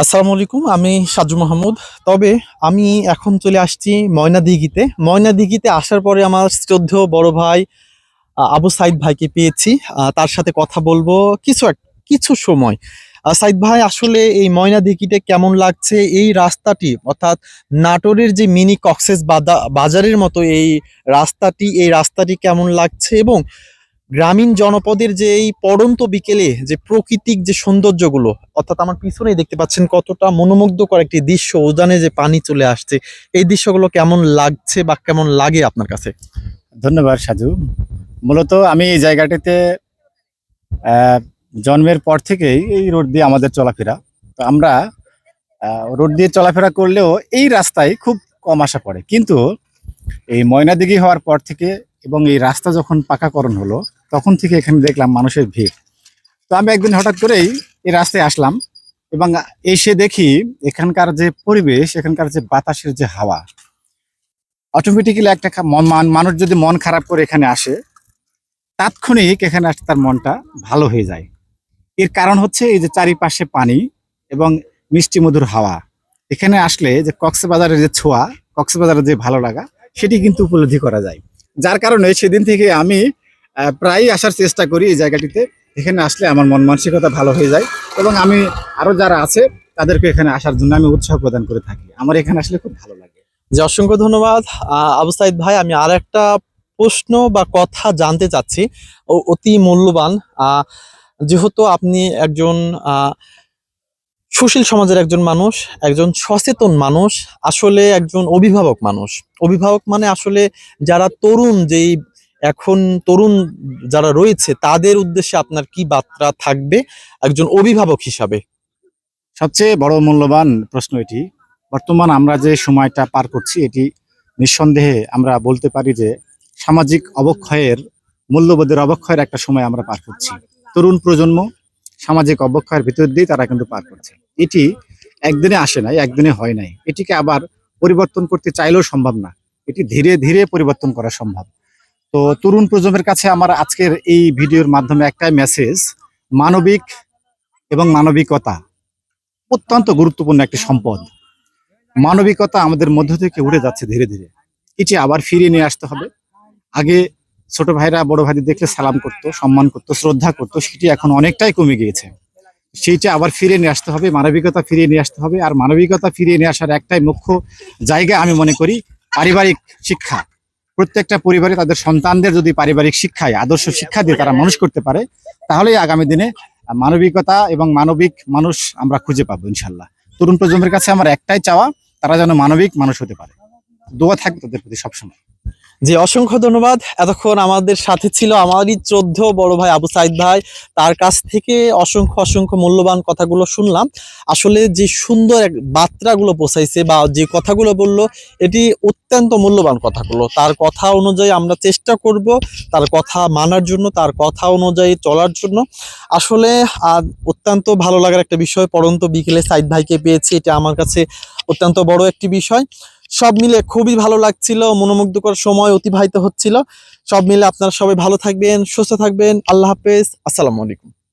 আসসালামু আলাইকুম, আমি সাজু মাহমুদ। তবে আমি এখন চলে আসছি ময়নাদিঘিতে। ময়নাদিঘিতে আসার পরে আমার শ্রদ্ধেয় বড় ভাই আবু সাইদ ভাইকে পেয়েছি। তার সাথে কথা বলব কিছু কিছু সময়। সাইদ ভাই, আসলে এই ময়না ময়নাদিঘিতে কেমন লাগছে? এই রাস্তাটি, অর্থাৎ নাটোরের যে মিনি কক্সেস বাজারের মতো এই রাস্তাটি এই রাস্তাটি কেমন লাগছে? এবং গ্রামীণ জনপদের যে এই পড়ন্ত বিকেলে যে প্রাকৃতিক যে সৌন্দর্যগুলো, অর্থাৎ আমার পিছনেই দেখতে পাচ্ছেন কতটা মনোমুগ্ধকর একটি দৃশ্য, উজানে যে পানি চলে আসছে, এই দৃশ্যগুলো কেমন লাগছে বা কেমন লাগে আপনার কাছে? ধন্যবাদ সাজু মূলত আমি এই জায়গাটিতে জন্মের পর থেকেই এই রোড দিয়ে আমাদের চলাফেরা। তো আমরা রোড দিয়ে চলাফেরা করলেও এই রাস্তায় খুব কম আসা পড়ে। কিন্তু এই ময়নাদিঘি হওয়ার পর থেকে এবং এই রাস্তা যখন পাকাকরণ হলো তখন থেকে এখানে দেখলাম মানুষের ভিড়। তো আমি একদিন হঠাৎ করেই এই রাস্তায় আসলাম এবং এসে দেখি এখানকার যে পরিবেশ, এখানকার যে বাতাসের যে হাওয়া অটোমেটিক্যালি একটা মান- মানুষ যদি মন খারাপ করে এখানে আসে, তাৎক্ষণিক এখানে আসতে তার মনটা ভালো হয়ে যায়। এর কারণ হচ্ছে এই যে চারিপাশে পানি এবং মিষ্টি মধুর হাওয়া। এখানে আসলে যে কক্সবাজারের যে ছোঁয়া, কক্সবাজারের যে ভালো লাগা, সেটি কিন্তু উপলব্ধি করা যায়। যার কারণে সেদিন থেকে আমি প্রায়ই আসার চেষ্টা করি এই জায়গাটিতে। এখানে আসলে আমার মন মানসিকতা ভালো হয়ে যায় এবং আমি আরও যারা আছে, তাদেরকে এখানে আসার জন্য আমি উৎসাহ প্রদান করে থাকি। আমার এখানে আসলে খুব ভালো লাগে। যে অসংখ্য ধন্যবাদ। আবু সাইদ ভাই, আমি আর একটা প্রশ্ন বা কথা জানতে চাচ্ছি। অতি মূল্যবান। যেহেতু আপনি একজন সুশীল সমাজের একজন মানুষ, একজন সচেতন মানুষ, আসলে একজন অভিভাবক মানুষ। অভিভাবক মানে আসলে যারা তরুণ, যেই এখন তরুণ যারা রয়েছে, তাদের উদ্দেশ্যে আপনার কি বার্তা থাকবে একজন অভিভাবক হিসাবে? সবচেয়ে বড় মূল্যবান প্রশ্ন এটি। বর্তমান আমরা যে সময়টা পার করছি, এটি নিঃসন্দেহে আমরা বলতে পারি যে সামাজিক অবক্ষয়ের, মূল্যবোধের অবক্ষয়ের একটা সময় আমরা পার করছি। তরুণ প্রজন্ম সামাজিক অবক্ষয়ের ভিতর দিয়ে তারা কিন্তু পার করছে। এটি একদিনে আসে নাই, একদিনে হয় নাই। এটিকে আবার পরিবর্তন করতে চাইলেও সম্ভব না। এটি ধীরে ধীরে পরিবর্তন করা সম্ভব। তো তরুণ প্রজন্মের কাছে আমার আজকের এই ভিডিওর মাধ্যমে একটাই মেসেজ মানবিক এবং মানবিকতা অত্যন্ত গুরুত্বপূর্ণ একটি সম্পদ। মানবিকতা আমাদের মধ্য থেকে উড়ে যাচ্ছে ধীরে ধীরে। এটি আবার ফিরিয়ে নিয়ে আসতে হবে। আগে ছোট ভাইরা বড় ভাইদের দেখলে সালাম করতো সম্মান করতো শ্রদ্ধা করতো সেটি এখন অনেকটাই কমে গিয়েছে। সেইটা আবার ফিরিয়ে নিয়ে আসতে হবে মানবিকতা ফিরিয়ে নিয়ে আসতে হবে। আর মানবিকতা ফিরিয়ে নিয়ে আসার একটাই মুখ্য জায়গা আমি মনে করি পারিবারিক শিক্ষা। প্রত্যেকটা পরিবারে তাদের সন্তানদের যদি পারিবারিক শিক্ষায় আদর্শ শিক্ষা দিয়ে তারা মানুষ করতে পারে তাহলেই আগামী দিনে মানবিকতা এবং মানবিক মানুষ আমরা খুঁজে পাবো ইনশাল্লাহ। তরুণ প্রজন্মের কাছে আমার একটাই চাওয়া তারা যেন মানবিক মানুষ হতে পারে। দোয়া থাকবে তাদের প্রতি সবসময়। জি অসংখ্য ধন্যবাদ। এতক্ষণ আমাদের সাথে ছিল আমারই চোদ্দ বড় ভাই আবু সাইদ ভাই। তার কাছ থেকে অসংখ্য অসংখ্য মূল্যবান কথাগুলো শুনলাম। আসলে যে সুন্দর এক বার্তাগুলো পৌঁছাইছে বা যে কথাগুলো বলল, এটি অত্যন্ত মূল্যবান কথাগুলো। তার কথা অনুযায়ী আমরা চেষ্টা করব তার কথা মানার জন্য, তার কথা অনুযায়ী চলার জন্য। আসলে অত্যন্ত ভালো লাগার একটা বিষয় পরন্ত বিকেলে সাইদ ভাইকে পেয়েছি। এটা আমার কাছে অত্যন্ত বড় একটি বিষয়। সব মিলে খুবই ভালো লাগছিল, মনোমুগ্ধকর সময় অতিবাহিত হচ্ছিল। সব মিলে আপনারা সবাই ভালো থাকবেন, সুস্থ থাকবেন। আল্লাহ হাফেজ, আসসালামু আলাইকুম।